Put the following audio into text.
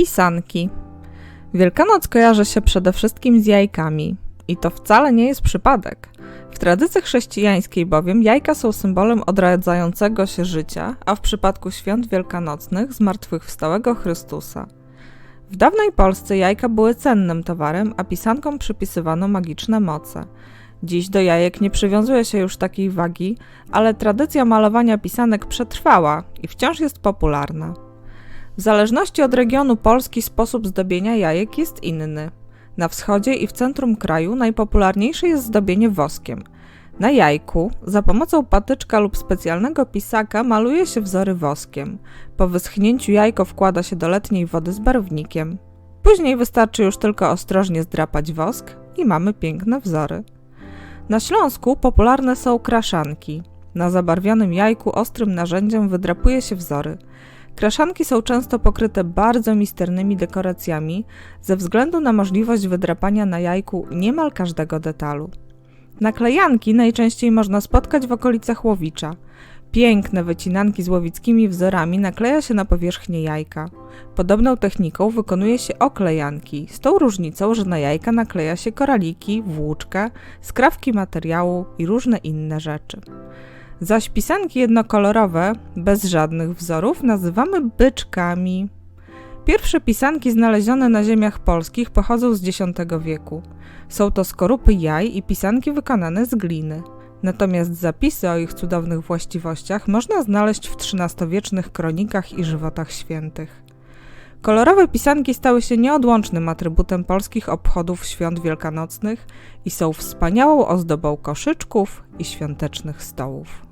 Pisanki. Wielkanoc kojarzy się przede wszystkim z jajkami. I to wcale nie jest przypadek. W tradycji chrześcijańskiej bowiem jajka są symbolem odradzającego się życia, a w przypadku świąt wielkanocnych zmartwychwstałego Chrystusa. W dawnej Polsce jajka były cennym towarem, a pisankom przypisywano magiczne moce. Dziś do jajek nie przywiązuje się już takiej wagi, ale tradycja malowania pisanek przetrwała i wciąż jest popularna. W zależności od regionu Polski sposób zdobienia jajek jest inny. Na wschodzie i w centrum kraju najpopularniejsze jest zdobienie woskiem. Na jajku za pomocą patyczka lub specjalnego pisaka maluje się wzory woskiem. Po wyschnięciu jajko wkłada się do letniej wody z barwnikiem. Później wystarczy już tylko ostrożnie zdrapać wosk i mamy piękne wzory. Na Śląsku popularne są kraszanki. Na zabarwionym jajku ostrym narzędziem wydrapuje się wzory. Kraszanki są często pokryte bardzo misternymi dekoracjami ze względu na możliwość wydrapania na jajku niemal każdego detalu. Naklejanki najczęściej można spotkać w okolicach Łowicza. Piękne wycinanki z łowickimi wzorami nakleja się na powierzchnię jajka. Podobną techniką wykonuje się oklejanki, z tą różnicą, że na jajka nakleja się koraliki, włóczkę, skrawki materiału i różne inne rzeczy. Zaś pisanki jednokolorowe, bez żadnych wzorów, nazywamy byczkami. Pierwsze pisanki znalezione na ziemiach polskich pochodzą z X wieku. Są to skorupy jaj i pisanki wykonane z gliny. Natomiast zapisy o ich cudownych właściwościach można znaleźć w XIII-wiecznych kronikach i żywotach świętych. Kolorowe pisanki stały się nieodłącznym atrybutem polskich obchodów świąt wielkanocnych i są wspaniałą ozdobą koszyczków i świątecznych stołów.